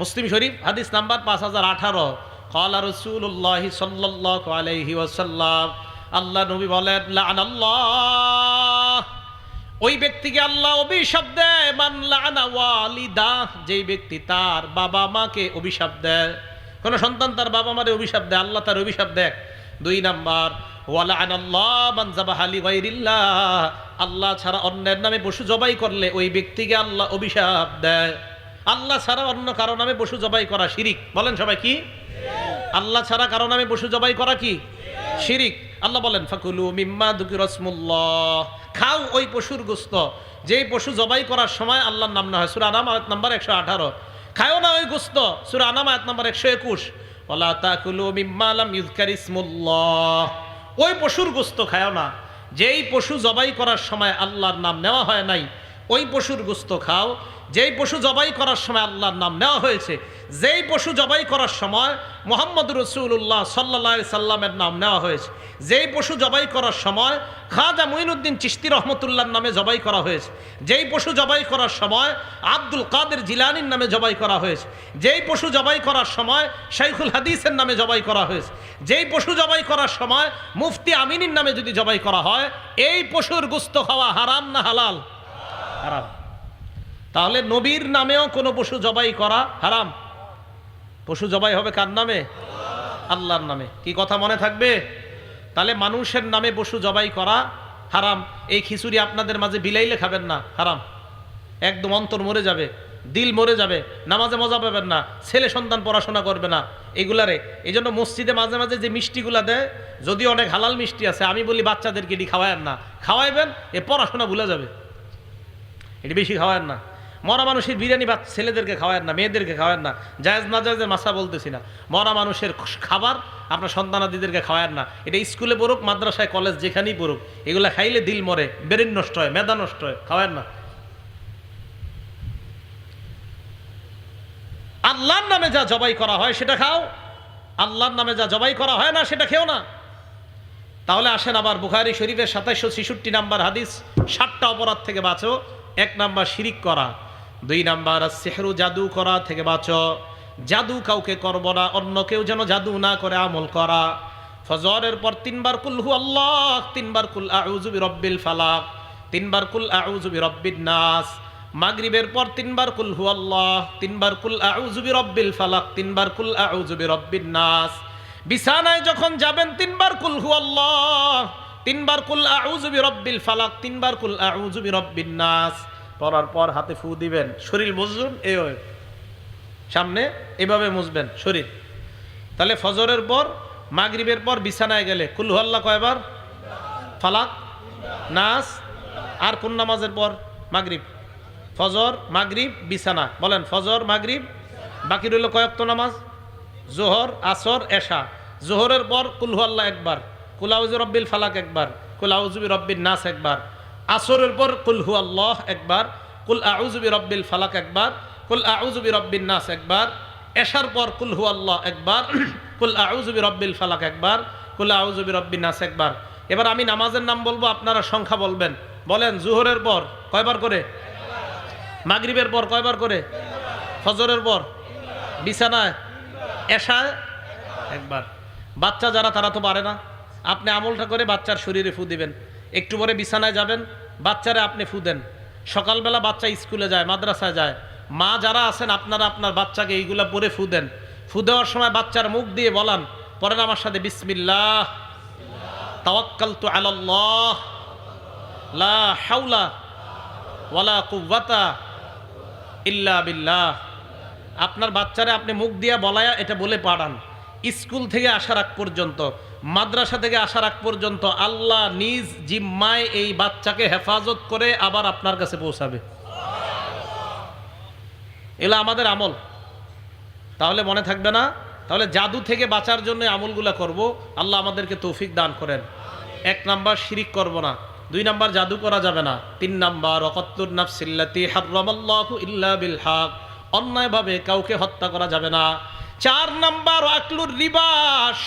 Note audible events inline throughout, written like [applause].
মুসলিম শরীফ, হাদিস নাম্বার পাঁচ হাজার আঠারো। কলা রসুল্লাহ সাল্লাহ আলহি ওসাল্লাম আল্লাহ নবী বলেন ওই ব্যক্তিকে আল্লাহ অভিশাপ দেয়, মান লাআনা ওয়ালিদা। যেই ব্যক্তি তার বাবা মাকে অভিশাপ দেয়, কোন সন্তান তার বাবা মারে অভিশাপ দেয়, আল্লাহ তার অভিশাপ দেয়। দুই নাম্বার আল্লাহ ছাড়া অন্যের নামে পশু জবাই করলে ওই ব্যক্তিকে আল্লাহ অভিশাপ দেয়। আল্লাহ ছাড়া অন্য কারও নামে পশু জবাই করা শিরিক। বলেন সবাই কি? আল্লাহ ছাড়া কারও নামে পশু জবাই করা কি? শিরিক। আল্লাহ বলেন, ফাকুলু মিম্মা দুকি রসমুল্লাহ খাও ওই পশুর গোস্ত। যেই পশু জবাই করার সময় আল্লাহর নাম না হয়। সুরা আনাম আয়াত নাম্বার একশো আঠারো। খায়ও না ওই গোস্ত। সুরা আনাম আয়াত নাম্বার একশো একুশ। ওলা তাকুলু মিম্মা আলাম ইউজকার ইসমুল্লাহ ওই পশুর গোস্ত খায়ও না। যেই পশু জবাই করার সময় আল্লাহর নাম নেওয়া হয় নাই, ওই পশুর গোস্ত খাও। যেই পশু জবাই করার সময় আল্লাহর নাম নেওয়া হয়েছে, যেই পশু জবাই করার সময় মোহাম্মদ রসুল্লাহ সাল্লা সাল্লামের নাম নেওয়া হয়েছে, যেই পশু জবাই করার সময় খাজা মঈনুদ্দিন চিস্তি রহমতুল্লাহর নামে জবাই করা হয়েছে, যেই পশু জবাই করার সময় আব্দুল কাদের জিলানির নামে জবাই করা হয়েছে, যেই পশু জবাই করার সময় শাইখুল হাদিসের নামে জবাই করা হয়েছে, যেই পশু জবাই করার সময় মুফতি আমিনীর নামে যদি জবাই করা হয়, এই পশুর গুস্ত খাওয়া হারাম না হালাল? হারাম। তাহলে নবীর নামেও কোনো পশু জবাই করা হারাম। পশু জবাই হবে কার নামে? আল্লাহর নামে। কি কথা মনে থাকবে? তাহলে মানুষের নামে পশু জবাই করা হারাম। এই খিচুড়ি আপনাদের মাঝে বিলাইলে খাবেন না, হারাম। একদম অন্তর মরে যাবে, দিল মরে যাবে, নামাজে মজা পাবেন না, ছেলে সন্তান পড়াশোনা করবে না। এগুলারে। এই জন্য মসজিদে মাঝে মাঝে যে মিষ্টিগুলা দেয়, যদি অনেক হালাল মিষ্টি আছে, আমি বলি বাচ্চাদেরকে এটি খাওয়ায়েন না। খাওয়াইবেন, এ পড়াশোনা ভুলে যাবে। এটি বেশি খাওয়ায়েন না। মরা মানুষের বিরিয়ানি বা ছেলেদেরকে খাওয়ায় না, মেয়েদেরকে খাওয়ায়েন না। জায়েজ না জায়েজের মাসা বলতেছি না। মরা মানুষের খাবার আপনার সন্তানাদিদেরকে খাওয়ায় না। এটা স্কুলে পড়ুক, মাদ্রাসায়, কলেজ যেখানেই পড়ুক, এগুলা খাইলে দিল মরে, ব্রেন নষ্ট হয় মেধা নষ্ট হয়, খাওয়ায়েন না। আল্লাহর নামে যা জবাই করা হয় সেটা খাও, আল্লাহর নামে যা জবাই করা হয় না সেটা খেও না। তাহলে আসেন আবার বুখারি শরীফের সাতাইশশো ছেষট্টি নাম্বার হাদিস ষাটটা অপরাধ থেকে বাঁচো, এক নাম্বার শিরিক করা। দুই নাম্বার, সেহরু জাদু করা থেকে বাঁচো। জাদু কাউকে করব না, অন্য কেউ যেন জাদু না করে আমল করা। ফজরের পর তিনবার কুল হু আল্লাহ, তিনবার কুল আউজুবি রব্বিল ফালাক, তিনবার কুল আউজুবি রব্বিন নাস। মাগরিবের পর তিনবার কুল হু আল্লাহ, তিনবার কুল আউজুবি রব্বিল ফালাক, তিনবার কুল আউজুবি রব্বিন নাস। বিছানায় যখন যাবেন, তিনবার কুল হু আল্লাহ, তিনবার কুল আউজুবি রব্বিল ফালাক, তিনবার কুল আউজুবি রব্বিন নাস। পড়ার পর হাতে ফু দিবেন। শরীর বুঝুন এ ওই। সামনে এভাবে মুছবেন শরীর। তাহলে ফজরের পর, মাগরিবের পর বিছানায় গেলে কুল হু আল্লাহ কয়বার? ফালাক, নাস, আর কোন নামাজের পর মাগরিব। ফজর, মাগরিব, বিছানা। বলেন, ফজর, মাগরিব, বাকি রইল কয়েকত নামাজ? জোহর, আসর, এশা। জোহরের পর কুলহুয়াল্লাহ একবার। কুলাউজু রব্বিল ফালাক একবার। কুলাউজুবি রব্বিল নাস একবার। আসরের পর কুলহু আল্লাহ একবার, কুল আউজুবি রব্বিল ফালাক একবার, কুল আউজুবি রব্বিন নাস একবার, এশার পর কুলহু আল্লাহ একবার, [clears throat] কুল আউজুবি রব্বিল ফালাক একবার, কুল আউজুবি রব্বিন নাস একবার। এবার আমি নামাজের নাম বলব, আপনারা সংখ্যা বলবেন। বলেন, জোহরের পর কয়বার করে? মাগরিবের পর কয়বার করে? ফজরের পর? বিছানায়? এশায়? একবার। বাচ্চা যারা, তারা তো পারে না। আপনি আমলটা করে বাচ্চার শরীরে ফু দিবেন। একটু পরে বিছানায় যাবেন। বাচ্চারে আপনি ফু দেন। সকালবেলা বাচ্চা স্কুলে যায়, মাদ্রাসায় যায়। মা যারা আছেন, আপনারা আপনার বাচ্চাকে এইগুলা পরে ফু দেন। ফু দেওয়ার সময় বাচ্চার মুখ দিয়ে বলান পরেন আমার সাথে বিসমিল্লাহ তাওয়াক্কাল তু আলাল্লাহ, লা হাওলা ওয়ালা কুওয়াতা ইল্লা বিল্লাহ। আপনার বাচ্চারা আপনি মুখ দিয়া বলায়া এটা বলে পাড়ান। স্কুল থেকে আসার আগ পর্যন্ত মাদ্রাসা থেকে আসার আগ পর্যন্ত আল্লাহ নিজ জিম্মায় এই বাচ্চাকে হেফাজত করে আবার আপনার কাছে পৌঁছাবে। এগুলো আমাদের আমল। তাহলে মনে থাকবে না? তাহলে জাদু থেকে বাঁচার জন্য আমলগুলা করব। আল্লাহ আমাদেরকে তৌফিক দান করেন। এক নাম্বার শিরিক করব না। দুই নাম্বার জাদু করা যাবে না। তিন নাম্বার অকত্তুর নাফসিল্লাতি হারামাল্লাহু ইল্লা বিল হক। অন্যায়ভাবে কাউকে হত্যা করা যাবে না। চার নাম্বার আকলুর রিবা,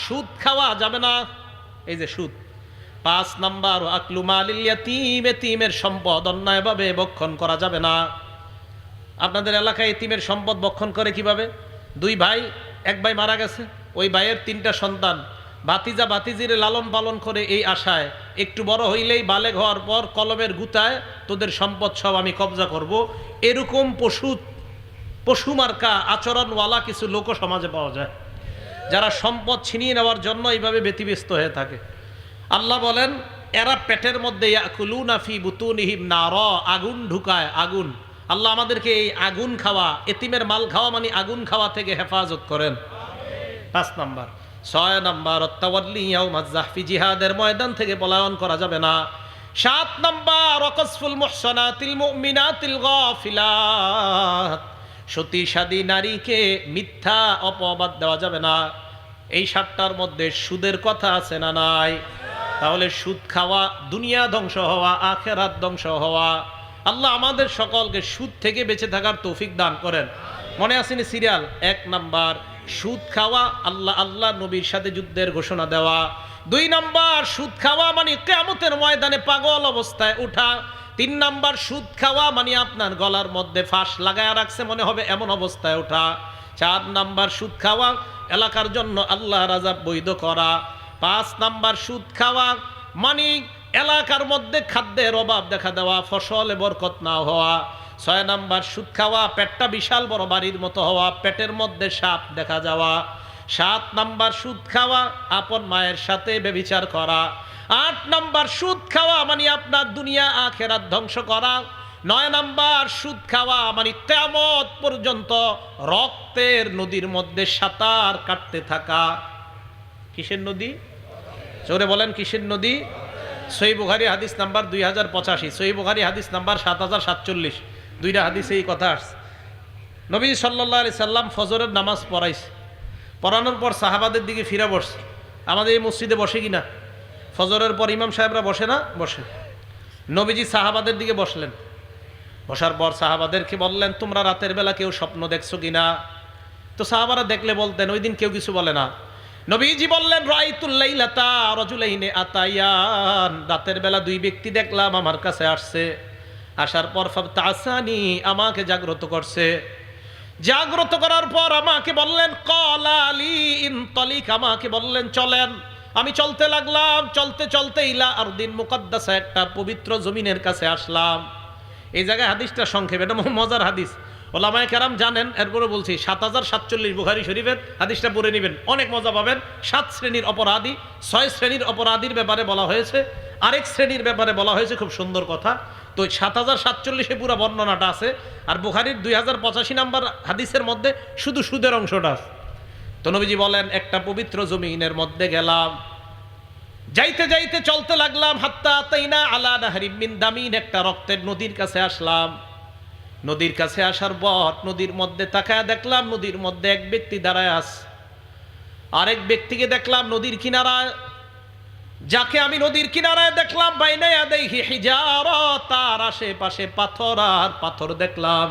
সুদ খাওয়া যাবে না। এই যে সুদ। পাঁচ নাম্বার আকলু মালিল ইয়াতিম, এতিমের সম্পদ অন্যায়ভাবে বক্ষণ করা যাবে না। আপনাদের এলাকায় এতিমের সম্পদ বক্ষণ করে কীভাবে? দুই ভাই, এক ভাই মারা গেছে, ওই ভাইয়ের তিনটা সন্তান। বাতিজা বাতিজিরে লালন পালন করে এই আশায়, একটু বড় হইলেই বালেগ হওয়ার পর কলমের গুতায় তোদের সম্পদ সব আমি কবজা করব। এরকম পশু পশু মার্কা, আচরণওয়ালা কিছু লোক সমাজে পাওয়া যায়। যারা সম্পদ ছিনিয়ে নেওয়ার জন্য এইভাবে ব্যতিব্যস্ত হয়ে থাকে। আল্লাহ বলেন, এরা পেটের মধ্যে আগুন ঢুকায়, আগুন। আল্লাহ আমাদেরকে এই আগুন খাওয়া, এতিমের মাল খাওয়া মানে আগুন খাওয়া থেকে হেফাজত করেন। পাঁচ নাম্বার। ছয় নাম্বার অত্তাওয়াল্লিয়াউমাজ্জাহফি জিহাদের ময়দান থেকে পলায়ন করা যাবে না। সাত নাম্বার অকসফুল মুহসানাতিল মুমিনাতিল গাফিলাত। সতীসাদী নারীকে মিথ্যা অপবাদ দেওয়া যাবে না। এই সাতটার মধ্যে সুদের কথা আছে না নাই? তাহলে সুদ খাওয়া দুনিয়া ধ্বংস হওয়া, আখেরাত ধ্বংস হওয়া। আল্লাহ আমাদের সকলকে সুদ থেকে বেঁচে থাকার তৌফিক দান করেন। মনে আসেনি সিরিয়াল? এক নাম্বার, সুদ খাওয়া আল্লাহ আল্লাহ নবীর সাথে যুদ্ধের ঘোষণা দেওয়া। দুই নাম্বার, সুদ খাওয়া মানে কেমতের ময়দানে পাগল অবস্থায় উঠা। তিন নাম্বার সুদ খাওয়া মানে আপনার গলার মধ্যে ফাঁস লাগায় রাখছে, মনে হবে এমন অবস্থায় ওঠা। চার নাম্বার সুদ খাওয়া, এলাকার জন্য আল্লাহ রাজা বৈধ করা। পাঁচ নাম্বার সুদ খাওয়া মানে এলাকার মধ্যে খাদ্যের অভাব দেখা দেওয়া, ফসলে বরকত না হওয়া। ছয় নাম্বার সুদ খাওয়া, পেটটা বিশাল বড় বাড়ির মতো হওয়া, পেটের মধ্যে সাপ দেখা যাওয়া। সাত নাম্বার সুদ খাওয়া, আপন মায়ের সাথে বেবিচার করা। আট নাম্বার সুদ খাওয়া মানে আপনার দুনিয়া, আখেরাত ধ্বংস করা। নয় নাম্বার সুদ খাওয়া মানে তেমত পর্যন্ত রক্তের নদীর মধ্যে সাঁতার কাটতে থাকা। কিসের নদী? জোরে বলেন, কিসের নদী? সই বুখারি হাদিস নাম্বার দুই হাজার পঁচাশি সই বুখারি হাদিস নাম্বার সাত হাজার সাতচল্লিশ। দুইটা হাদিসে এই কথা আসছে। নবী সাল্লাহ আলি সাল্লাম ফজরের নামাজ পড়াইছে। পড়ানোর পর সাহাবাদের দিকে ফিরে বসছে। আমাদের এই মসজিদে বসে কি না ফজরের পর ইমাম সাহেবরা বসে না? বসে। নবীজি সাহাবাদের দিকে বসলেন। বসার পর সাহাবাদেরকে বললেন, তোমরা রাতের বেলা কেউ স্বপ্ন দেখছ কি না তো সাহাবারা দেখলে বলতেন, ওই দিন কেউ কিছু বলে না। নবীজি বললেন রাতের বেলা দুই ব্যক্তি দেখলাম আমার কাছে আসছে। আসার পর তাসানি আমাকে জাগ্রত করছে। জাগ্রত করার পর আমাকে বললেন কলালি ইনতলিক আমাকে বললেন, চলেন। আমি চলতে লাগলাম, চলতে চলতে ইলা আর দিন মুকদ্দাসা, একটা পবিত্র জমিনের কাছে আসলাম। এই জায়গায় হাদিসটা সংক্ষেপ, এটা মজার হাদিস। ওলামায় কেরাম জানেন, এরপরে বলছি, সাত হাজার সাতচল্লিশ বুখারি শরীফের হাদিসটা পড়ে নেবেন। অনেক মজা পাবেন। সাত শ্রেণির অপরাধী, ছয় শ্রেণির অপরাধীর ব্যাপারে বলা হয়েছে। আরেক শ্রেণির ব্যাপারে বলা হয়েছে, খুব সুন্দর কথা। তো সাত হাজার সাতচল্লিশে পুরো বর্ণনাটা আছে। আর বুখারির দুই হাজার পঁচাশি নাম্বার হাদিসের মধ্যে শুধু সুদের অংশটা আছে। তো নবীজি বলেন, একটা পবিত্র জমিনের মধ্যে গেলাম। যাইতে যাইতে চলতে লাগলাম, হাত্তা তাইনা আলা নাহরিম মিন দামিন, একটা রক্তের নদীর কাছে আসলাম। নদীর কাছে আসার পর নদীর মধ্যে তাকায় দেখলাম, নদীর মধ্যে এক ব্যক্তি দাঁড়ায় আস আরেক ব্যক্তিকে দেখলাম নদীর কিনারায়। যাকে আমি নদীর কিনারায় দেখলাম, বাইনায়া দেখি হিজার, তার আশেপাশে পাথর আর পাথর দেখলাম।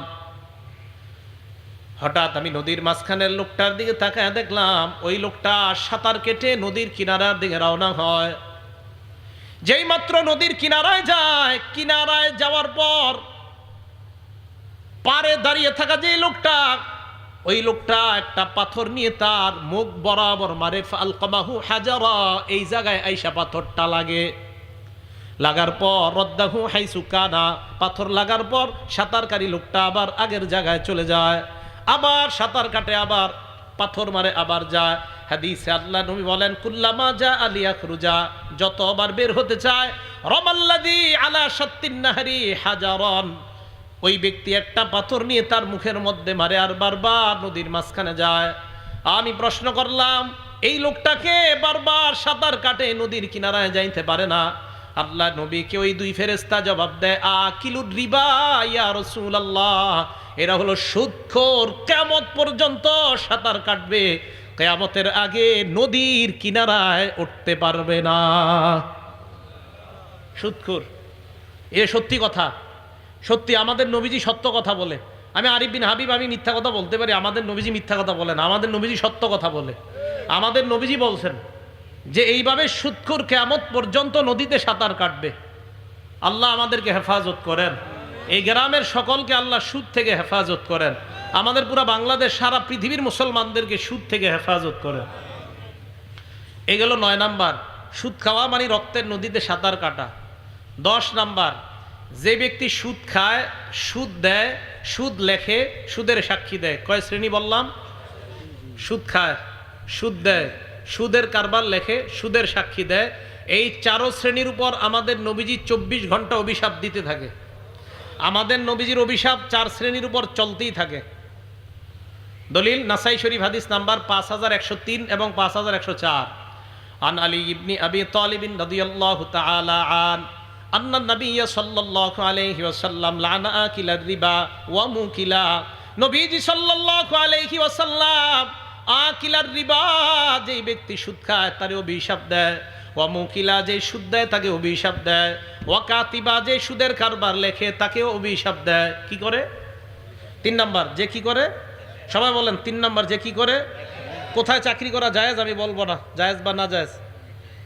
হঠাৎ আমি নদীর মাঝখানের লোকটার দিকে তাকায় দেখলাম, ওই লোকটা সাঁতার কেটে নদীর কিনারার দিকে রওনা হয়। যেই মাত্র নদীর কিনারায় যায়, কিনারায় যাওয়ার পর পারে দাঁড়িয়ে থাকা যে লোকটা ওই লোকটা একটা পাথর নিয়ে তার মুখ বরাবর মারে আলকমাহু হাজারা, এই জায়গায় আইসা পাথরটা লাগে। লাগার পর, রদ্দাহু হাইসু কানা, পাথর লাগার পর সাঁতারকারী লোকটা আবার আগের জায়গায় চলে যায়। আবার সাঁতার কাটে, আবার পাথর মারে, আবার যায়। হাদিসে আল্লাহ নবী বলেন, কুল্লামা যা আলিয়া খুরুজা যতবার বের হতে চায় রমাল্লাদি আলা সত্তিন নাহারি হাজারন ওই ব্যক্তি একটা পাথর নিয়ে তার মুখের মধ্যে মারে আর বারবার নদীর মাঝখানে যায়। আমি প্রশ্ন করলাম, এই লোকটাকে বারবার সাঁতার কাটে নদীর কিনারায় যাইতে পারে না। আল্লাহ নবীকে ওই দুই ফেরেস্তা জবাব দেয় আ কিলুর রিবা ইয়া রসুল আল্লাহ এরা হলো সুদখোর কেমত পর্যন্ত সাঁতার কাটবে। কেয়ামতের আগে নদীর কিনারায় উঠতে পারবে না। সুদখোর এ সত্যি কথা। সত্যি, আমাদের নবীজি সত্য কথা বলে। আমি আরিফ বিন হাবিব, আমি মিথ্যা কথা বলতে পারি, আমাদের নবীজি মিথ্যা কথা বলেন আমাদের নবীজি সত্য কথা বলে। আমাদের নবীজি বলছেন যে, এইভাবে সুৎখুর কেমত পর্যন্ত নদীতে সাঁতার কাটবে। আল্লাহ আমাদেরকে হেফাজত করেন। এই গ্রামের সকলকে আল্লাহ সুদ থেকে হেফাজত করেন। আমাদের পুরো বাংলাদেশ, সারা পৃথিবীর মুসলমানদেরকে সুদ থেকে হেফাজত করেন। এগুলো নয় নাম্বার। সুদ খাওয়া মানে রক্তের নদীতে সাঁতার কাটা। দশ নাম্বার যে ব্যক্তি সুদ খায়, সুদ দেয়, সুদ লেখে, সুদের সাক্ষী দেয়। কয় শ্রেণি বললাম? সুদ খায়, সুদ দেয়। সুদের কারবার লেখে, সুদের সাক্ষী দেয়। এই চারো শ্রেণির উপর আমাদের নবীজি চব্বিশ ঘণ্টা অভিশাপ দিতে থাকে। আমাদের নবীজির অভিশাপ চার শ্রেণির উপর চলতেই থাকে। দলিল, নাসাই শরীফ হাদিস নাম্বার পাঁচ হাজার একশো তিন এবং পাঁচ হাজার একশো চার। আন আলী ইবনি আবি তালিবিন রদিয়াল্লাহ তাআলা আন আন্না নবী সাল্লাল্লাহু আলাইহি ওয়াসাল্লাম, লানা আকিলা রিবা ওয়া মুকিলা। নবীজি সাল্লাল্লাহু আলাইহি ওয়াসাল্লাম আকিলার রিবা যেই ব্যক্তি সুদ খায় তারে অভিশাপ দেয়, ওয়া মুকিলা যে সুদ দেয় তাকে অভিশাপ দেয়, ওয়া কাতিবা যে সুদের কারবার লেখে তাকেও অভিশাপ দেয়। কি করে? তিন নাম্বার, যে কি করে? সবাই বলেন, তিন নাম্বার যে কি করে? কোথায় চাকরি করা জায়েজ আমি বলব না, জায়েজ বা না জায়েজ?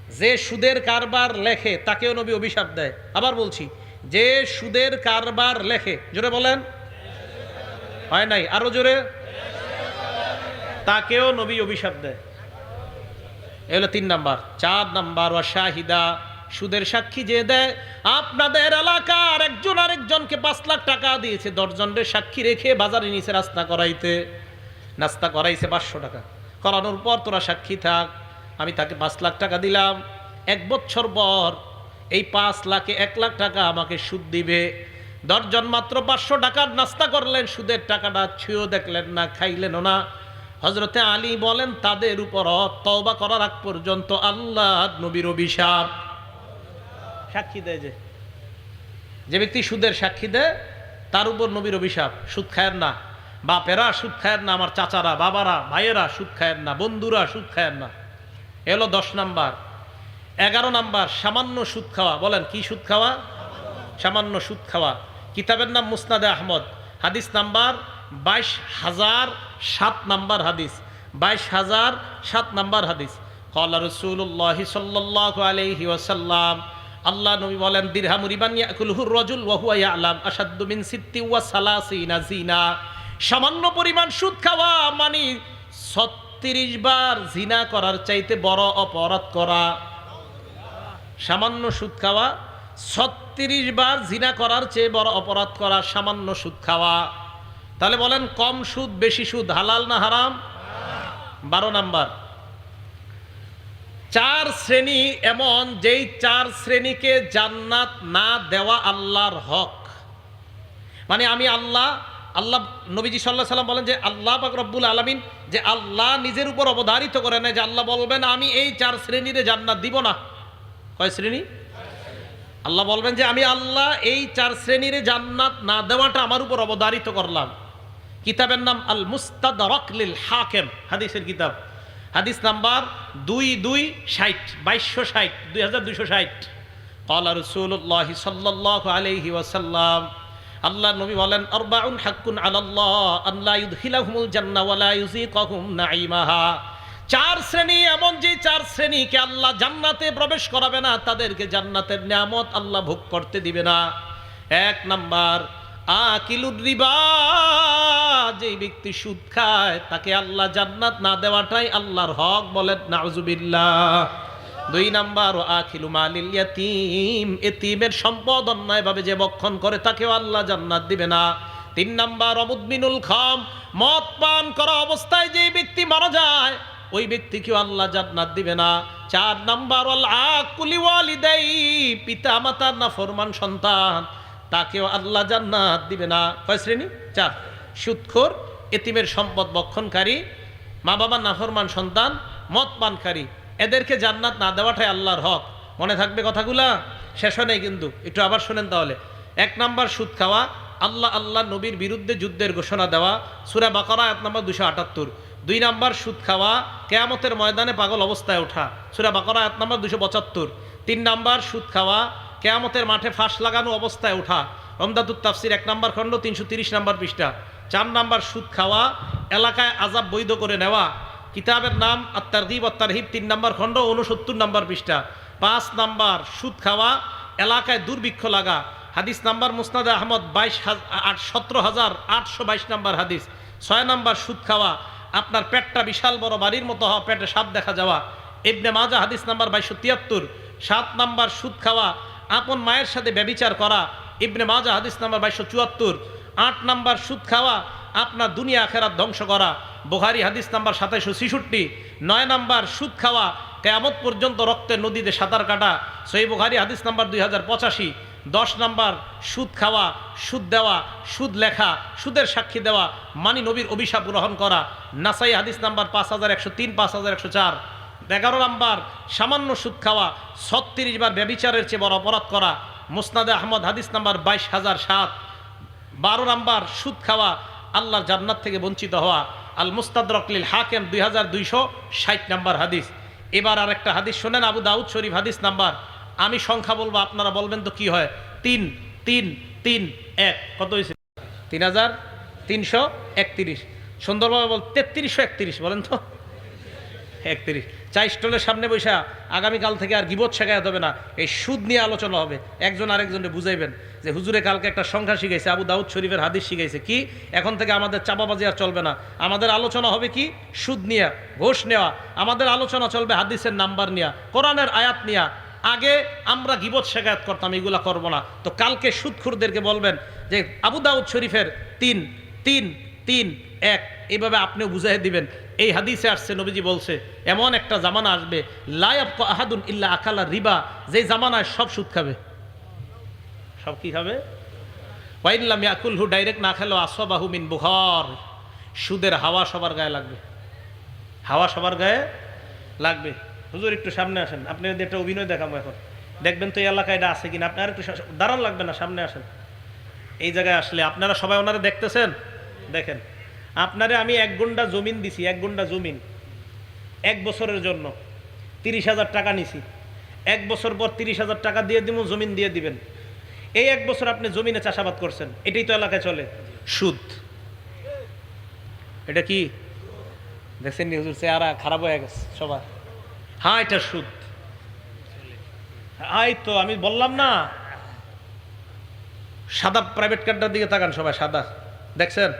যে সুদের কারবার লেখে, তাকেও নবী অভিশাপ দেয়। আবার বলছি, যে সুদের কারবার লেখে, জোরে বলেন। হয় নাই? আরও জোরে। তাকেও নবী অভিশাপ দেয়। এ হলো তিন নাম্বার। চার নাম্বার ও শাহিদা, সুদের সাক্ষী যে দেয়, আপনাদের এলাকার একজন আরেকজনকে পাঁচ লাখ টাকা দিয়েছে দশজনের সাক্ষী রেখে বাজারে নিচে রাস্তা করাইতে। নাস্তা করাইছে পাঁচশো টাকা। করানোর পর তোরা সাক্ষী থাক। আমি তাকে পাঁচ লাখ টাকা দিলাম। এক বছর পর এই পাঁচ লাখে এক লাখ টাকা আমাকে সুদ দিবে। দশজন মাত্র পাঁচশো টাকার নাস্তা করলেন সুদের টাকাটা ছুঁয়েও দেখলেন না খাইলেনও না। হজরতে আলী বলেন তাদের উপর তওবা করার আগ পর্যন্ত আল্লাহ নবীর অভিশাপ। সাক্ষী দেয় যে। যে ব্যক্তি সুদের সাক্ষী দেয় তার উপর নবীর অভিশাপ সুদ খায়ের না। বাপেরা সুদ খায়ের না আমার চাচারা বাবারা ভাইয়েরা সুদ খায়ের না বন্ধুরা সুদ খায়ের না। এলো দশ নাম্বার। এগারো নাম্বার, সামান্য সুদ খাওয়া। বলেন, কি সুদ খাওয়া? সামান্য সুদ খাওয়া। কিতাবের নাম মুসনাদে আহমদ। হাদিস নাম্বার বাইশ হাজার সাত নাম্বার হাদিস। বাইশ হাজার সাত নাম্বার হাদিস। কলা রসুল্লাহ সাল্লাহ আলহি ওয়াসাল্লাম। আল্লাহ নবী বলেন দিরহামুরিবান ইয়াকুলহুর রজুল ওয়াহুয়া ইয়ালাম আসাদ্দু মিন সিত্তি ওয়া সালাসিনা জিনা সামান্য পরিমাণ সুদ খাওয়া মানে ছত্রিশ বার জিনা করার চাইতে বড় অপরাধ করা, সামান্য সুদ খাওয়া, ছত্রিশ বার জিনা করার চেয়ে বড় অপরাধ করা, সামান্য সুদ খাওয়া। তাহলে বলেন কম সুদ, বেশি সুদ, হালাল না হারাম? বারো নাম্বার। চার শ্রেণি এমন, যেই চার শ্রেণীকে জান্নাত না দেওয়া আল্লাহর হক। মানে আমি আল্লাহ আল্লাহ নবীজি সাল্লাহ সাল্লাম বলেন যে আল্লাহ পাক রব্বুল আলমিন যে আল্লাহ নিজের উপর অবধারিত করে নেয় যে আল্লাহ বলবেন, আমি এই চার শ্রেণীরে জান্নাত দিব না। কয় শ্রেণি? আল্লাহ বলবেন যে, আমি আল্লাহ এই চার শ্রেণীরে জান্নাত না দেওয়াটা আমার উপর অবধারিত করলাম। কিতাবের নাম আল মুস্তাদ রকলিল হাকেম হাদিসের কিতাব। হাদিস নাম্বার দুই দুই ষাট, বাইশশো ষাট, দুই হাজার দুইশো ষাট। কলা রসুল্লাহ সাল্লাহ আলহি ওয়াসাল্লাম আল্লাহ নবী বলেন, আরবাউন হাক্কুন আলাল্লাহ আল্লাহ ইউদখিলাহুমুল জান্নাহ ওয়ালা ইউযিকাহুম নাঈমাহা। চার শ্রেণি, এমন যে চার শ্রেণীকে আল্লাহ জান্নাতে প্রবেশ করাবে না, তাদেরকে জান্নাতের নিয়ামত আল্লাহ ভোগ করতে দিবে না। এক নাম্বার, আকিলুর রিবা যে ব্যক্তি সুদ খায়, তাকে আল্লাহ জান্নাত না দেওয়াটাই আল্লাহর হক বলেন, নাউজুবিল্লাহ। দুই নাম্বার ও আখিলু মালিল ইয়াতিম এতিমের সম্পদ অন্যায়ভাবে যে বক্ষণ করে তাকেও আল্লাহ জান্নাত দিবে না। তিন নাম্বার অমুদমিনুল খাম মদ পান করা অবস্থায় যে ব্যক্তি মারা যায়, ওই ব্যক্তিকেও আল্লাহ জান্নাত দিবে না। চার নাম্বার পিতা মাতার না ফরমান সন্তান, তাকেও আল্লাহ জান্নাত দিবে না। কয় শ্রেণি? চার। সুৎখোর, এতিমের সম্পদ বক্ষণকারী মা বাবার নাফরমান সন্তান, মদ পানকারী এদেরকে জান্নাত না দেওয়াটাই আল্লাহর হক। মনে থাকবে কথাগুলা? শেষ হয় নাই কিন্তু। একটু আবার শোনেন তাহলে। এক নাম্বার, সুদ খাওয়া। আল্লাহ আল্লাহ নবীর বিরুদ্ধে যুদ্ধের ঘোষণা দেওয়া। সুরা বাকরা এক নম্বর দুশো আটাত্তর। দুই নাম্বার, সুদ খাওয়া। কেয়ামতের ময়দানে পাগল অবস্থায় ওঠা। সুরা বাকরা এক নম্বর দুশো পঁচাত্তর। তিন নাম্বার, সুদ খাওয়া। কেয়ামতের মাঠে ফাঁস লাগানো অবস্থায় ওঠা। রমদাদুত তাফসির এক নম্বর খণ্ড, তিনশো তিরিশ নম্বর পৃষ্ঠা। চার নাম্বার, সুদ খাওয়া। এলাকায় আজাব বৈধ করে নেওয়া। কিতাবের নাম আত্মারগিব আত্মারহিব তিন নম্বর খণ্ড উনসত্তর নম্বর পৃষ্ঠা। পাঁচ নাম্বার, সুদ খাওয়া, এলাকায় দুর্ভিক্ষ লাগা। হাদিস নাম্বার মুসনাদে আহমদ, বাইশ আট, সতেরো হাজার আটশো বাইশ নাম্বার হাদিস। ছয় নাম্বার, সুদ খাওয়া। আপনার পেটটা বিশাল বড়, বাড়ির মতো হওয়া, পেটে সাপ দেখা যাওয়া। ইবনে মাজা হাদিস নাম্বার বাইশশো তিয়াত্তর। সাত নাম্বার, সুদ খাওয়া। আপন মায়ের সাথে ব্যবিচার করা। ইবনে মাজা হাদিস নাম্বার বাইশশো চুয়াত্তর। আট নাম্বার, সুদ খাওয়া। আপনার দুনিয়া আখেরাত ধ্বংস করা। বোহারি হাদিস নাম্বার সাতাইশো ছিষট্টি, নয় নাম্বার সুদ খাওয়া, কেয়ামত পর্যন্ত রক্তের নদীতে সাঁতার কাটা সই বোহারি হাদিস নাম্বার দুই হাজার পঁচাশি, দশ নাম্বার সুদ খাওয়া, সুদ দেওয়া, সুদ লেখা, সুদের সাক্ষী দেওয়া, মানি নবীর অভিশাপ গ্রহণ করা, নাসাই হাদিস নাম্বার পাঁচ হাজার একশো তিন, পাঁচ হাজার একশো চার, এগারো নাম্বার সামান্য সুদ খাওয়া, ছত্রিশ বার ব্যবিচারের চেয়ে বড় অপরাধ করা, মুসনাদে আহমদ হাদিস নাম্বার বাইশ হাজার সাত, বারো নাম্বার সুদ খাওয়া, আল্লাহর জান্নাত থেকে বঞ্চিত হওয়া আল মুস্তাদরকলিল হাকেম দুই হাজার দুইশো ষাট নাম্বার হাদিস। এবার আর একটা হাদিস শোনেন, আবু দাউদ শরীফ হাদিস নাম্বার। আমি সংখ্যা বলব, আপনারা বলবেন তো কি হয়? তিন তিন তিন, এক। কত হয়েছে? তিন হাজার তিনশো একত্রিশ। সুন্দরভাবে বল, তেত্রিশশো একত্রিশ, বলেন তো। একত্রিশ। চাই স্টলের সামনে বৈশা আগামীকাল থেকে আর গিবত শেখায় হবে না। এই সুদ নিয়ে আলোচনা হবে। একজন আরেকজনকে বুঝাইবেন যে হুজুরে কালকে একটা সংখ্যা শিখাইছে, আবু দাউদ শরীফের হাদিস শিখাইছে। কি? এখন থেকে আমাদের চাপাবাজি আর চলবে না। আমাদের আলোচনা হবে কি? সুদ নিয়া, ঘোষ নেওয়া। আমাদের আলোচনা চলবে হাদিসের নাম্বার নিয়া, কোরআনের আয়াত নিয়া। আগে আমরা গিবত শেখায়ত করতাম, এগুলা করব না। তো কালকে সুদখুরদেরকে বলবেন যে আবু দাউদ শরীফের তিন তিন তিন, এক এইভাবে আপনিও বুঝাই দিবেন। এই হাদিসে আসছে, নবীজি বলছে, এমন একটা জামানা আসবে লায়াব আহাদুন ইল্লা আকালা রিবা, যে জামানায় সব সুদ খাবে। সব কি খাবে? ওয়াইল্লাম ইয়াকুল হু ডাইরেক্ট না খেলো আসবাহু মিন বুখার। সুদের হাওয়া সবার গায়ে লাগবে। হাওয়া সবার গায়ে লাগবে। হুজুর, একটু সামনে আসেন। আপনি যদি একটা অভিনয় দেখাবো এখন। দেখবেন তো এই এলাকায় এটা আছে কিনা? আপনার একটু দাঁড়ান লাগবে না, সামনে আসেন। এই জায়গায় আসলে আপনারা সবাই ওনারা দেখতেছেন? দেখেন। আপনারে আমি এক গুন্ডা জমিন দিছি এক গুন্ডা জমিন। এক বছরের জন্য। তিরিশ হাজার টাকা নিছি। এক বছর পর তিরিশ হাজার টাকা দিয়ে দিব জমিন দিয়ে দিবেন। এই এক বছর আপনি জমিনে চাষাবাদ করছেন। এটাই তো এলাকায় চলে। সুদ। এটা কি? দেখছেন হুজুর চেহারা খারাপ হয়ে গেছে সবার। হ্যাঁ এটা সুদ। আই তো আমি বললাম না। সাদা প্রাইভেট কারটার দিকে তাকান সবাই সাদা। দেখছেন?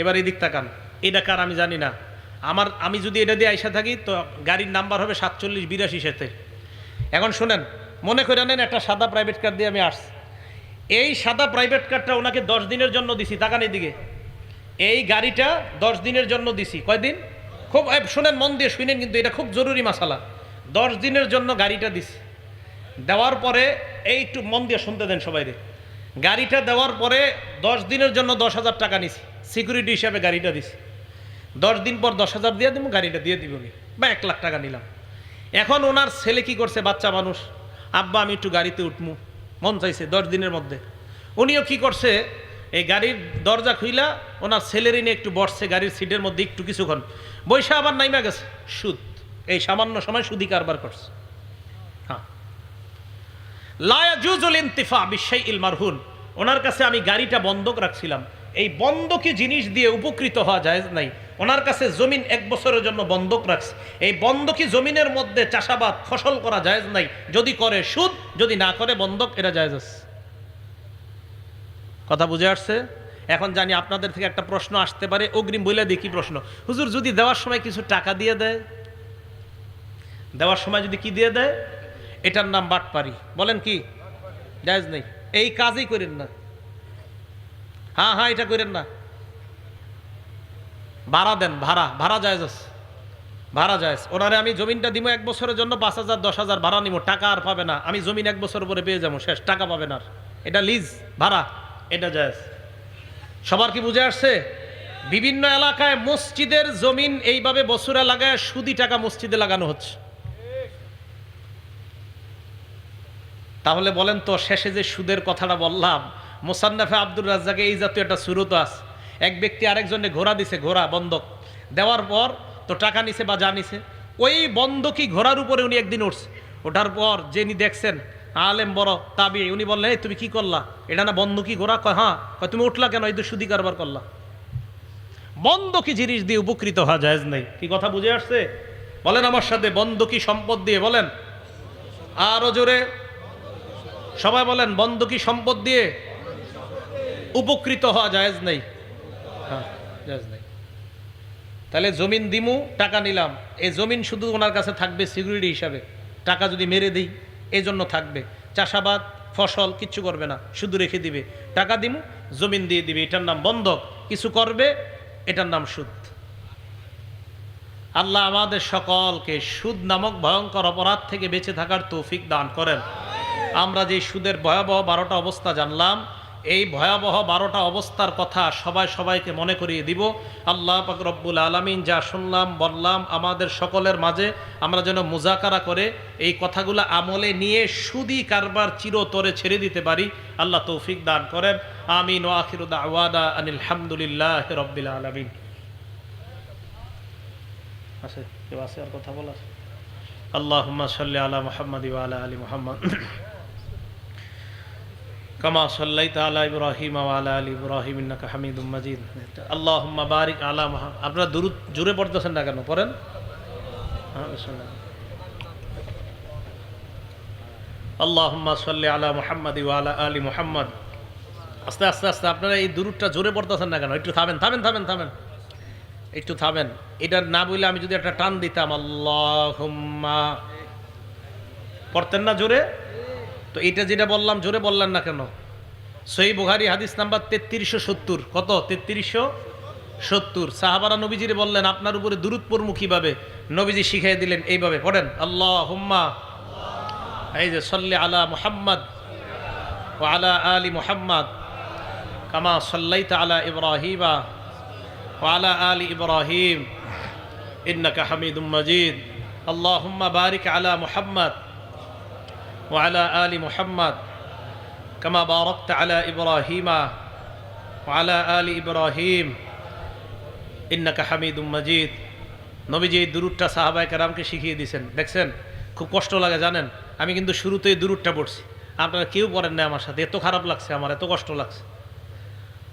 এবার এদিক তাকান এটা কার আমি জানি না। আমার, আমি যদি এটা দিয়ে আইসা থাকি, তো গাড়ির নাম্বার হবে সাতচল্লিশ বিরাশি সাথে। এখন শুনেন, মনে করে নেন একটা সাদা প্রাইভেট কার দিয়ে আমি আসছি। এই সাদা প্রাইভেট কারটা ওনাকে দশ দিনের জন্য দিছি, তাকান এদিকে এই গাড়িটা দশ দিনের জন্য দিছি। কয়দিন? খুব শুনেন, মন দিয়ে শুনেন কিন্তু এটা খুব জরুরি মশালা দশ দিনের জন্য গাড়িটা দিছি। দেওয়ার পরে, এই একটু মন দিয়ে শুনতে দেন সবাই গাড়িটা দেওয়ার পরে দশ দিনের জন্য দশ হাজার টাকা নিছি। সিকিউরিটি হিসাবে গাড়িটা দিছি। দশ দিন পর দশ হাজার দিয়ে দিব গাড়িটা দিয়ে দিব বা এক লাখ টাকা নিলাম। এখন ওনার ছেলে কি করছে, বাচ্চা মানুষ? আব্বা, আমি একটু গাড়িতে উঠমু। মন চাইছে দশ দিনের মধ্যে। উনিও কি করছে, এই গাড়ির দরজা খুইলা ওনার ছেলেরই নিয়ে একটু বসছে, গাড়ির সিটের মধ্যে একটু কিছুক্ষণ। বৈশা আবার নাইমা গেছে। সুদ। এই সামান্য সময় সুদি কারবার করছে। হ্যাঁ। লায়াজুজুল ইন্তিফা বিশ্বাই ইল মারহুন। ওনার কাছে আমি গাড়িটা বন্ধক রাখছিলাম। এই বন্ধকি জিনিস দিয়ে উপকৃত হওয়া যায় নাই। ওনার কাছে জমিন এক বছরের জন্য বন্ধক রাখছে। এই বন্ধকি জমিনের মধ্যে চাষাবাদ ফসল করা যায় নাই। যদি করে সুদ, যদি না করে বন্ধক এটা যায় কথা বুঝে আসছে? এখন জানি আপনাদের থেকে একটা প্রশ্ন আসতে পারে, অগ্রিম বলে দেখি প্রশ্ন। হুজুর, যদি দেওয়ার সময় কিছু টাকা দিয়ে দেয়? দেওয়ার সময় যদি কি দিয়ে দেয়? এটার নাম বাটপারি। বলেন কি? জায়জ নেই। এই কাজই করেন না। হ্যাঁ হ্যাঁ এটা করেন না। ভাড়া দেন, ভাড়া ভাড়া আছে। ভাড়া জায়জ। ওনারে আমি জমিনটা দিব এক বছরের জন্য পাঁচ হাজার, দশ হাজার, ভাড়া নিব টাকা আর পাবে না। আমি জমিন এক বছর পরে পেয়ে যাব, শেষ। টাকা পাবেন আর। এটা লিজ, ভাড়া, এটা জায়জ। সবার কি বুঝে আসছে? বিভিন্ন এলাকায় মসজিদের জমিন এইভাবে বছরে লাগায় সুদি টাকা মসজিদে লাগানো হচ্ছে। তাহলে বলেন তো, শেষে যে সুদের কথাটা বললাম মোসান্নাফে আব্দুর রাজ্জাকে এই জাতীয় একটা সুরত আছে। এক ব্যক্তি আরেকজনে ঘোড়া দিছে, ঘোড়া বন্ধক দেওয়ার পর তো টাকা নিছে বা যা নিছে, ওই বন্ধকি ঘোড়ার উপরে উনি একদিন উঠছে। ওঠার পর যিনি দেখছেন, আলেম, বড়, তাবি, উনি বললেন, এই, তুমি কি করলা? এটা না বন্ধকি ঘোড়া? কয় হ্যাঁ। কয়, তুমি উঠলা কেন? এই তো সুদি কারবার করলা। বন্ধকি জিনিস দিয়ে উপকৃত হওয়া যায় নেই। কি কথা বুঝে আসছে? বলেন আমার সাথে বন্ধকি সম্পদ দিয়ে বলেন। আরও জোরে। সবাই বলেন বন্ধকি সম্পদ দিয়ে উপকৃত হওয়া জায়েজ নেই। হ্যাঁ জায়েজ নেই। তাহলে জমিন দিমু, টাকা নিলাম। এই জমিন শুধু ওনার কাছে থাকবে সিকিউরিটি হিসাবে। টাকা যদি মেরে দিই, এই জন্য থাকবে। চাষাবাদ, ফসল কিচ্ছু করবে না, শুধু রেখে দিবে। টাকা দিমু, জমিন দিয়ে দিবে। এটার নাম বন্ধক। কিছু করবে, এটার নাম সুদ। আল্লাহ আমাদের সকলকে সুদ নামক ভয়ঙ্কর অপরাধ থেকে বেঁচে থাকার তৌফিক দান করেন। আমরা যে সুদের ভয়াবহ বারোটা অবস্থা জানলাম এই ভয়াবহ বারোটা অবস্থার কথা সবাই সবাইকে মনে করিয়ে দিব। আল্লাহ পাক রব্বুল আলমিন যা শুনলাম, বললাম আমাদের সকলের মাঝে, আমরা যেন মুজাকারা করে এই কথাগুলো আমলে নিয়ে সুদি কারবার চিরতরে ছেড়ে দিতে পারি। আল্লাহ তৌফিক দান করেন। আমিন ও আখিরুদ্দা আওয়াদা আনিল হামদুলিল্লাহ রব্বিল আলমিন। আছে, কেউ আছে আর কথা বলার? আল্লাহুম্মা সাল্লি আলা মুহাম্মাদ ওয়া আলা আলি মুহাম্মদ। কামা সাল্লাইতা আলা ইব্রাহিম আলা আলি ইব্রাহিম, ইন্নাকা হামিদুম মাজিদ। আল্লাহুম্মা বারিক আলা মুহাম্মদ আপনারা জোরে পড়তেছেন না কেন? পড়েন? হ্যাঁ মুহাম্মাদ আস্তে আস্তে আস্তে, আপনারা এই দুরুদটা জোরে পড়তেছেন না কেন? একটু থামেন থামেন থামেন থামেন। একটু থামেন। এটা না বললে আমি যদি একটা টান দিতাম, আল্লাহুম্মা। পড়তেন না জোরে তো এটা যেটা বললাম, জোরে বললাম না কেন? সই বুহারি হাদিস নাম্বার তেত্রিশশো সত্তর। কত? তেত্রিশশো সত্তর। সাহাবারা নবীজির বললেন, আপনার উপরে দূরত্বর্মু কীভাবে? নবীজি শিখাই দিলেন, এইভাবে। পড়েন আল্লাহ হুম্মা এই যে সল্লি আলা মুহাম্মদ ও আলা আলী মুহাম্মদ, কামা সল্লাই আলা ইব্রাহিমা ও আলা আলী ইব্রাহিম, ইন্নাকা হামিদ মজিদ। আল্লাহ হুম্মা বারিক আলা মুহাম্মদ। وعلى آل محمد كما باركت على إبراهيم وعلى آل إبراهيم إنك حميد مجيد নবীজি এই দুরুদটা সাহাবায় কারামকে শিখিয়ে দিয়েছেন দেখছেন খুব কষ্ট লাগে জানেন আমি কিন্তু শুরুতেই দুরুদটা পড়ছি আপনারা কেউ পড়েন না আমার সাথে এত খারাপ লাগছে আমার এত কষ্ট লাগছে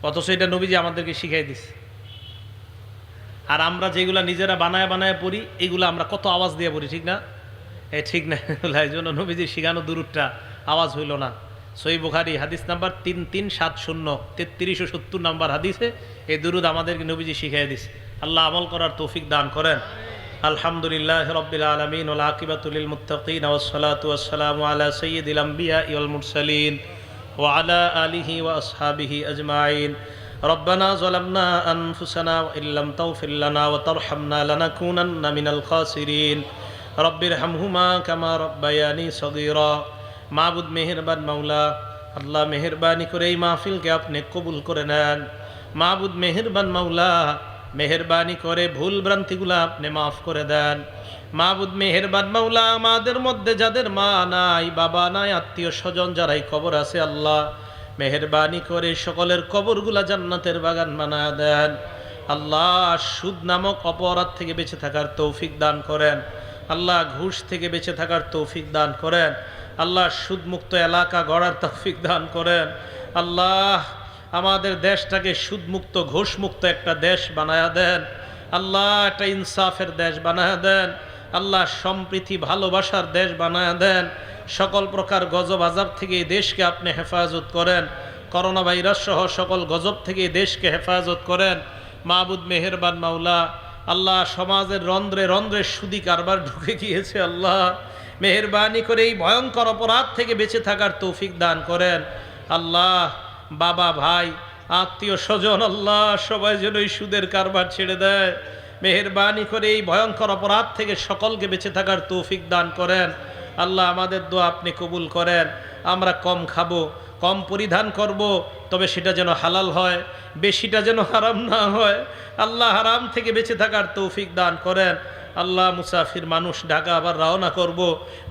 অথচ এটা নবীজি আমাদেরকে শিখাই দিছে আর আমরা যেগুলা নিজেরা বানায় বানায় পড়ি এগুলো আমরা কত আওয়াজ দিয়ে পড়ি ঠিক না এ ঠিক না এগুলা এই জন্য নবীজি শিখানো দূরটা আওয়াজ হইল না সই বুখারি হাদিস নাম্বার তিন তিন সাত শূন্য তেত্রিশশো সত্তর নাম্বার হাদিসে এই দুরুদ আমাদেরকে নবীজি শিখিয়ে দিস আল্লাহ আমল করার তৌফিক দান করেন আলহামদুলিল্লাহ রবিল আলমিন ওল আকিবাতুল মুত্তাকিন ওসলাতু আসসালামু আলা সৈয়দিল আম্বিয়া ইউল মুরসালিন وعلى آله وأصحابه أجمعين ربنا ظلمنا أنفسنا وإن لم تغفر لنا وترحمنا لنكونن من الخاسرين রব্বির হামহুমা কামা রব্বায়ানি সগির। মাহবুদ মেহেরবান মাওলা, আল্লাহ মেহরবানি করে এই মাহফিলকে আপনি কবুল করে নেন। মাহবুদ মেহেরবান মাওলা, মেহরবানি করে ভুল ভ্রান্তিগুলো আপনি মাফ করে দেন। মাহবুদ মেহেরবান মাওলা, আমাদের মধ্যে যাদের মা নাই, বাবা নাই, আত্মীয় স্বজন যারাই কবর আছে, আল্লাহ মেহরবানি করে সকলের কবরগুলা জান্নাতের বাগান বানা দেন। আল্লাহ সুদ নামক অপরাধ থেকে বেঁচে থাকার তৌফিক দান করেন। আল্লাহ ঘুষ থেকে বেঁচে থাকার তৌফিক দান করেন। আল্লাহ সুদমুক্ত এলাকা গড়ার তৌফিক দান করেন। আল্লাহ আমাদের দেশটাকে সুদমুক্ত, ঘুষমুক্ত একটা দেশ বানায়া দেন। আল্লাহ একটা ইনসাফের দেশ বানায়া দেন। আল্লাহ সম্প্রীতি, ভালোবাসার দেশ বানায়া দেন। সকল প্রকার গজব আজাব থেকে এই দেশকে আপনি হেফাজত করেন। করোনা ভাইরাস সহ সকল গজব থেকে এই দেশকে হেফাজত করেন। মাহবুদ মেহেরবান মাওলা আল্লাহ সমাজের রন্ধ্রে রন্ধ্রে সুদি কারবার ঢুকে গিয়েছে, আল্লাহ। মেহরবানি করে এই ভয়ঙ্কর অপরাধ থেকে বেঁচে থাকার তৌফিক দান করেন। আল্লাহ, বাবা, ভাই, আত্মীয় স্বজন, আল্লাহ, সবাই যেন এই সুদের কারবার ছেড়ে দেয়। মেহরবানি করে এই ভয়ঙ্কর অপরাধ থেকে সকলকে বেঁচে থাকার তৌফিক দান করেন। আল্লাহ, আমাদের দোয়া আপনি কবুল করেন। আমরা কম খাব। কম পরিধান করব, তবে সেটা যেন হালাল হয়, বেশিটা যেন হারাম না হয়। আল্লাহ হারাম থেকে বেঁচে থাকার তৌফিক দান করেন। আল্লাহ মুসাফির মানুষ ঢাকা আবার রওনা করব।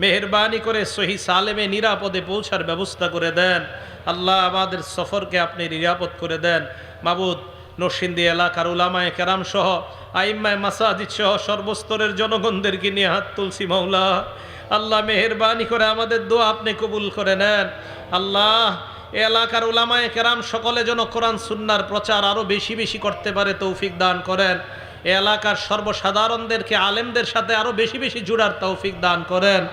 মেহরবানি করে সহি সালেমে নিরাপদে পৌঁছার ব্যবস্থা করে দেন। আল্লাহ আমাদের সফরকে আপনি নিরাপদ করে দেন। মাবুদ, নরসিংদী এলাকার উলামায় কেরাম সহ আইম্মায় মাসাজিদ সহ সর্বস্তরের জনগণদেরকে নিয়ে হাত তুলসি মাওলা। আল্লাহ মেহরবানি করে আমাদের দোয়া আপনি কবুল করে নেন। আল্লাহ, এলাকার উলামায় কেরাম সকলে যেন কোরআন সুন্নার প্রচার আরও বেশি বেশি করতে পারে, তৌফিক দান করেন। এলাকার সর্বসাধারণদেরকে, আলেমদের সাথে আরও বেশি বেশি জুড়ার তৌফিক দান করেন।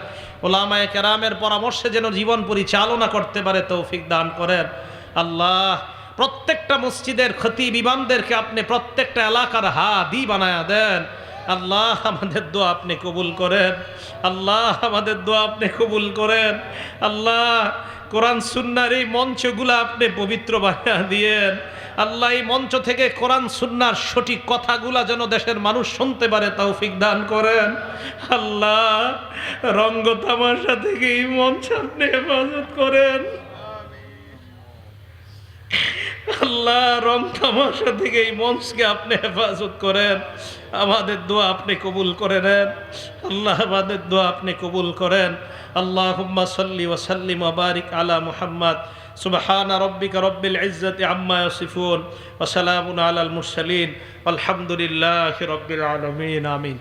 ওলামায়ে কেরামের পরামর্শে যেন জীবন পরিচালনা করতে পারে, তৌফিক দান করেন। আল্লাহ, প্রত্যেকটা মসজিদের ক্ষতি বিমানদেরকে আপনি প্রত্যেকটা এলাকার হাদি বানায়া দেন। আল্লাহ আমাদের দোয়া আপনি কবুল করেন। আল্লাহ আমাদের দোয়া আপনি কবুল করেন। আল্লাহ কোরআন সুন্নার এই মঞ্চগুলো আপনি পবিত্র বানিয়ে দিয়েন। আল্লাহ এই মঞ্চ থেকে কোরআন সুন্নার সঠিক কথাগুলা যেন দেশের মানুষ শুনতে পারে, তৌফিক দান করেন। আল্লাহ রঙ্গ তামাশা থেকে এই মঞ্চ আপনি হেফাজত করেন। আল্লাহ রং তামাশা থেকে এই মঞ্চকে আপনি হেফাজত করেন। আমাদের দোয়া আপনি কবুল করে নেন। আল্লাহ, আমাদের দোয়া আপনি কবুল করেন। আল্লাহ সাল্লি ওয়াসাল্লিম বারিক আলা মুহাম্মদ। সুবহান রব্বিক রব্বিল ইজ্জতি আম্মা ইয়াসিফুন। ও সালামুন আলাল মুরসালিন। আলহামদুলিল্লাহ রব্বিল আলমিন। আমিন।